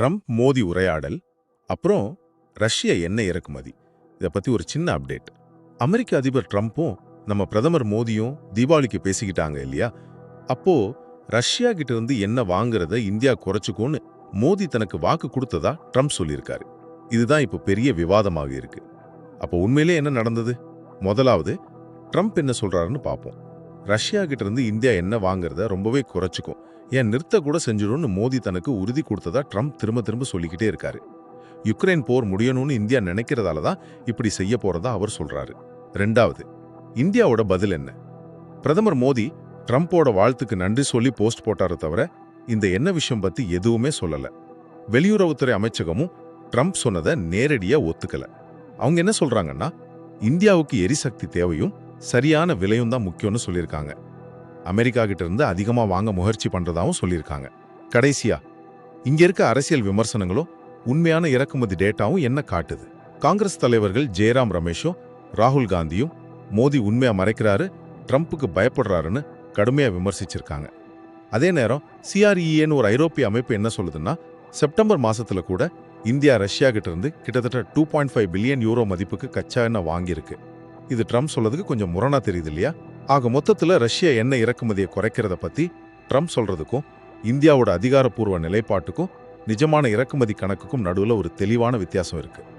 Trump மோதி உரையாடல் அப்புறம் ரஷ்ய எண்ணெய் இறக்குமதி. இதை பத்தி ஒரு சின்ன அப்டேட். அமெரிக்க அதிபர் ட்ரம்ப்பும் நம்ம பிரதமர் மோடியும் தீபாவளிக்கு பேசிக்கிட்டாங்க இல்லையா? அப்போ ரஷ்யா கிட்ட இருந்து எண்ணெய் வாங்குறத இந்தியா குறைச்சிக்கோன்னு மோடி தனக்கு வாக்கு கொடுத்ததா ட்ரம்ப் சொல்லியிருக்காரு. இதுதான் இப்போ பெரிய விவாதமாக இருக்கு. அப்போ உண்மையிலே என்ன நடந்தது? முதலாவது ட்ரம்ப் என்ன சொல்றாருன்னு பார்ப்போம் ரஷ்யா கிட்ட இருந்து இந்தியா என்ன வாங்குறத ரொம்பவே குறைச்சிக்கும். ஏன் நிறுத்த கூட செஞ்சிடும்னு மோடி தனக்கு உறுதி கொடுத்ததா ட்ரம்ப் திரும்ப திரும்ப சொல்லிக்கிட்டே இருக்காரு. யுக்ரைன் போர் முடியணும்னு இந்தியா நினைக்கிறதால தான் இப்படி செய்ய போறதா அவர் சொல்றாரு. ரெண்டாவது இந்தியாவோட பதில் என்ன? பிரதமர் மோடி ட்ரம்ப்போட வாழ்த்துக்கு நன்றி சொல்லி போஸ்ட் போட்டாரே தவிர இந்த என்ன விஷயம் பத்தி எதுவுமே சொல்லல. வெளியுறவுத்துறை அமைச்சகமும் ட்ரம்ப் சொன்னதை நேரடியா ஒத்துக்கல. அவங்க என்ன சொல்றாங்கன்னா இந்தியாவுக்கு எரிசக்தி தேவையும் சரியான விலையும் தான் முக்கியம்னு சொல்லியிருக்காங்க. அமெரிக்கா கிட்ட இருந்து அதிகமாக வாங்க முயற்சி பண்ணுறதாகவும் சொல்லியிருக்காங்க. கடைசியா இங்க இருக்க அரசியல் விமர்சனங்களும் உண்மையான இறக்குமதி டேட்டாவும் என்ன காட்டுது? காங்கிரஸ் தலைவர்கள் ஜெயராம் ரமேஷும் ராகுல் காந்தியும் மோடி உண்மையா மறைக்கிறாரு ட்ரம்ப்புக்கு பயப்படுறாருன்னு கடுமையா விமர்சிச்சிருக்காங்க. அதே நேரம் சிஆர்இஏன்னு ஒரு ஐரோப்பிய அமைப்பு என்ன சொல்லுதுன்னா செப்டம்பர் மாசத்துல கூட இந்தியா ரஷ்யா கிட்ட இருந்து கிட்டத்தட்ட two point five billion euro மதிப்புக்கு கச்சா எண்ணெய் வாங்கியிருக்கு. இது ட்ரம்ப் சொல்றதுக்கு கொஞ்சம் முரணா தெரியுது இல்லையா? ஆக மொத்தத்துல ரஷ்யா எண்ணெய் இறக்குமதியை குறைக்கிறத பத்தி ட்ரம்ப் சொல்றதுக்கும் இந்தியாவோட அதிகாரப்பூர்வ நிலைப்பாட்டுக்கும் நிஜமான இறக்குமதி கணக்குக்கும் நடுவில் ஒரு தெளிவான வித்தியாசம் இருக்குது